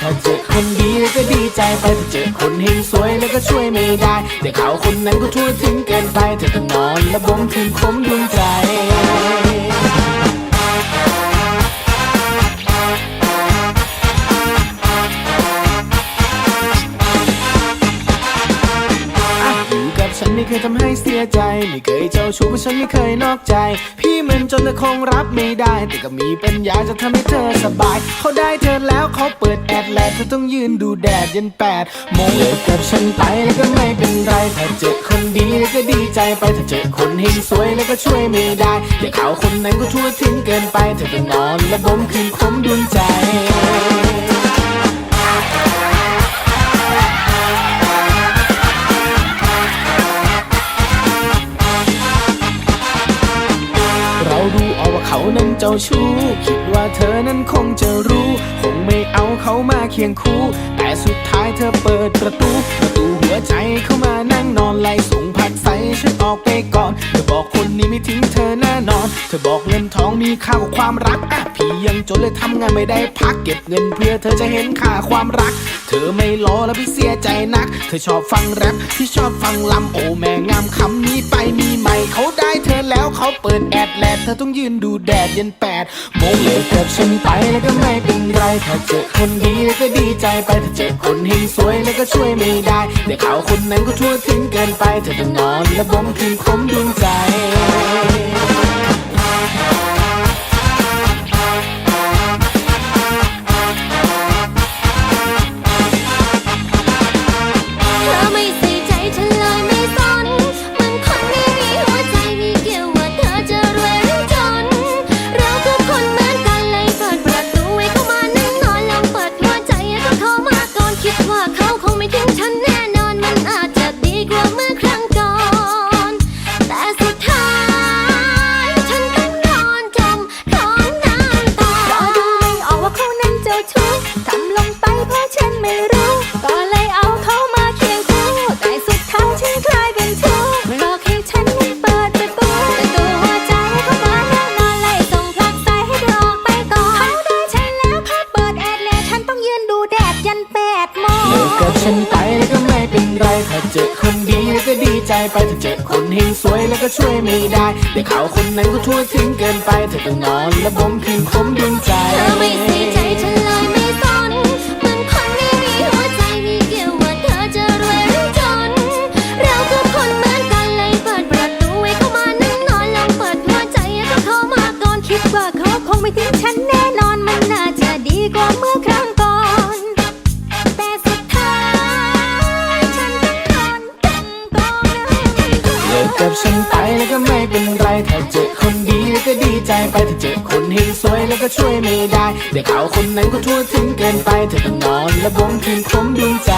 ถ้าเจอคนดีแล้วก็ดีใจไปถ้าเจอคนเฮงสวยแล้วก็ช่วยไม่ได้ แต่เขาคนนั้นก็ทั่วถึงเกินไปเธอต้องนอนและบ่มถึงคมดวงใจ เคยทำให้เสียใจ ไม่เคยเจ้าชู้เพราะฉันไม่เคยนอกใจ พี่มันจนเธอคงรับไม่ได้ แต่ก็มีปัญญาจะทำให้เธอสบาย เขาได้เธอแล้วเขาเปิดแอดแลนเธอต้องยืนดูแดดยันแปดโมงเลิกกับฉันไปแล้วก็ไม่เป็นไร ถ้าเจอคนดีแล้วก็ดีใจไป ถ้าเจอคนเฮงสวยแล้วก็ช่วยไม่ได้แต่าเขาคนนั้นก็ทั่วถึงเกินไป เธอต้องนอนและบ่มคืนคมดวงใจ เขานั้นเจ้าชู้ คิดว่าเธอนั้นคงจะรู้ คงไม่เอาเขามาเคียงคู่ แต่สุดท้ายเธอเปิดประตู ประตูหัวใจเข้ามานั่งนอนไล่ส่งผัดใสฉันออกไปก่อน เธอบอกคนนี้ไม่ทิ้งเธอแน่นอน เธอบอกเงินทองมีค่ากว่าความรักอะพี่ยังจนเลยทำงานไม่ได้พักเก็บเงินเพื่อเธอจะเห็นค่าความรัก เธอไม่รอแล้วพี่เสียใจนัก เธอชอบฟังแรปพี่ชอบฟังลำโอแม่งามคำนี้ไปมีใหม่เขาได้เธอ เปิดแอดแลดเธอต้องยืนดูแดดยันแปดโมงเลยกับฉันไปแล้วก็ไม่เป็นไรถ้าเจอคนดีแล้วก็ดีใจไปถ้าเจอคนเฮงสวยแล้วก็ช่วยไม่ได้ แต่เขาคนนั้นก็ทั่วถึงเกินไปเธอต้องนอนและบ่มคืนคมดวงใจ ดโมงเลิกกับฉันไปแล้วก็ไม่เป็นไร ถ้าเจอคนดีแล้วก็ดีใจไป ถ้าเจอคนเฮงสวยแล้วก็ช่วยไม่ได้ แต่เขาคนนั้นก็ทั่วถึงเกินไป เธอต้องนอนและบ่มคืนคมดวงใจ เธอไม่ใส่ใจฉันเลยไม่สนมันคนไม่มีหัวใจไม่เกี่ยวว่าเธอจะรวยหรือจน เราคือคนเหมือนกันเลยเปิดประตูให้เข้ามานั่งนอนลองเปิดหัวใจให้เขาเข้ามาก่อนคิดว่าเขาคงไม่ทิ้งฉันแน่นอนมันน่าจะดีกว่าเมื่อครั้ง กับฉันไปแล้วก็ไม่เป็นไร ถ้าเจอคนดีแล้วก็ดีใจไป ถ้าเจอคนเฮงสวยแล้วก็ช่วยไม่ได้ เดี๋ยวเขาคนนั้นก็ทั่วถึงเกินไป เธอต้องนอนและบ่มคืนคมดวงใจ